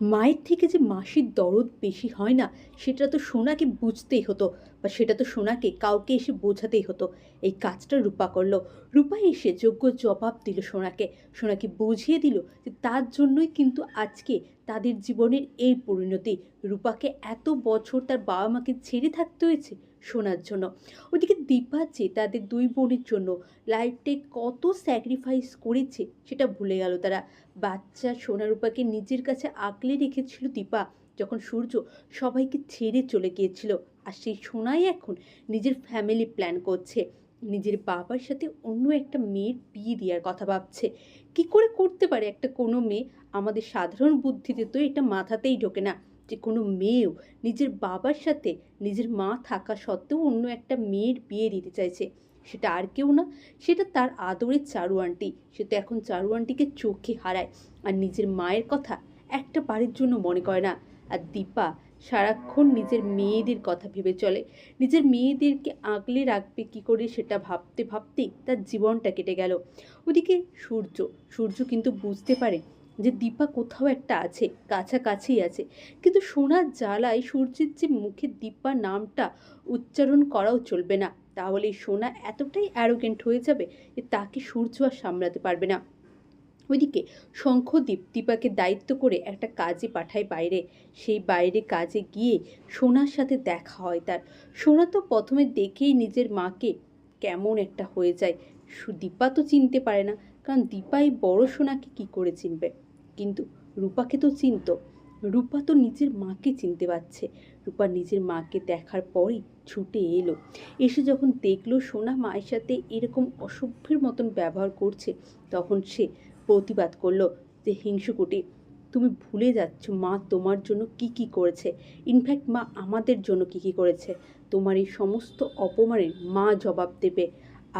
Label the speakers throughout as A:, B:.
A: মায়ের থেকে যে মাসির দরদ বেশি হয় না, সেটা তো সোনাকে বুঝতেই হতো বা সেটা তো সোনাকে কাউকে এসে বোঝাতেই হতো। এই কাজটা রূপা করল। রূপা এসে যোগ্য জবাব দিল সোনাকে। সোনাকে বুঝিয়ে দিল যে তার জন্যই কিন্তু আজকে তাদের জীবনের এই পরিণতি। রূপাকে এত বছর তার বাবা মাকে ছেড়ে থাকতে হয়েছে শোনার জন্য। ওদিকে দীপা যে তাদের দুই বোনের জন্য লাইফটাই কত স্যাক্রিফাইস করেছে সেটা ভুলে গেল তারা। বাচ্চা সোনারূপাকে নিজের কাছে আঁকলে রেখেছিল দীপা যখন সূর্য সবাইকে ছেড়ে চলে গিয়েছিল, আর সেই সোনাই এখন নিজের ফ্যামিলি প্ল্যান করছে। নিজের বাবার সাথে অন্য একটা মেয়ের বিয়ে দেওয়ার কথা ভাবছে। কি করে করতে পারে একটা কোনো মেয়ে? আমাদের সাধারণ বুদ্ধিতে তো এটা মাথাতেই ঢোকে না যে কোনো মেয়েও নিজের বাবার সাথে নিজের মা থাকা সত্ত্বেও অন্য একটা মেয়ের বিয়ে দিতে চাইছে। সেটা আর কেউ না, সেটা তার আদরের চারু আন্টি। সে তো এখন চারু আন্টিকে চোখে হারায়। আর নিজের মায়ের কথা একটা বাড়ির জন্য মনে করে না। আর দীপা সারাক্ষণ নিজের মেয়েদের কথা ভেবে চলে। নিজের মেয়েদেরকে আগলে রাখবে কি করে সেটা ভাবতে ভাবতেই তার জীবনটা কেটে গেল। ওদিকে সূর্য সূর্য কিন্তু বুঝতে পারে যে দীপা কোথাও একটা আছে কাছাকাছি আছে। কিন্তু সোনার জ্বালায় সূর্যের যে মুখে দীপা নামটা উচ্চারণ করাও চলবে না। তাহলে সোনা এতটাই অ্যারোগেন্ট হয়ে যাবে যে তাকে সূর্য আর সামলাতে পারবে না। ওইদিকে শঙ্খদ্বীপ দীপাকে দায়িত্ব করে একটা কাজে পাঠায় বাইরে। সেই বাইরে কাজে গিয়ে সোনার সাথে দেখা হয় তার। সোনা তো প্রথমে দেখেই নিজের মাকে কেমন একটা হয়ে যায়। দীপা তো চিনতে পারে না, কারণ দীপা এই বড় সোনাকে কি করে চিনবে? কিন্তু রূপাকে তো চিনতো। রূপা তো নিজের মাকে চিনতে পারছে। রূপা নিজের মাকে দেখার পরই ছুটে এলো। এসে যখন দেখল সোনা মায়ের সাথে এরকম অসভ্যের মতন ব্যবহার করছে, তখন সে প্রতিবাদ করল যে হিংসুকুটি তুমি ভুলে যাচ্ছ মা তোমার জন্য কি কি করেছে। ইনফ্যাক্ট মা আমাদের জন্য কি কি করেছে। তোমার এই সমস্ত অপমানের মা জবাব দেবে।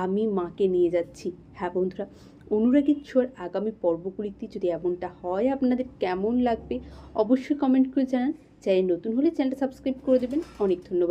A: আমি মাকে নিয়ে যাচ্ছি। হ্যাঁ বন্ধুরা, অনুরাগীর ছোঁয়ার আগামী পর্বগুলিতে যদি এমনটা হয়, আপনাদের কেমন লাগবে? অবশ্যই কমেন্ট করে জানান। চ্যানেল নতুন হলে চ্যানেলটা সাবস্ক্রাইব করে দেবেন। অনেক ধন্যবাদ।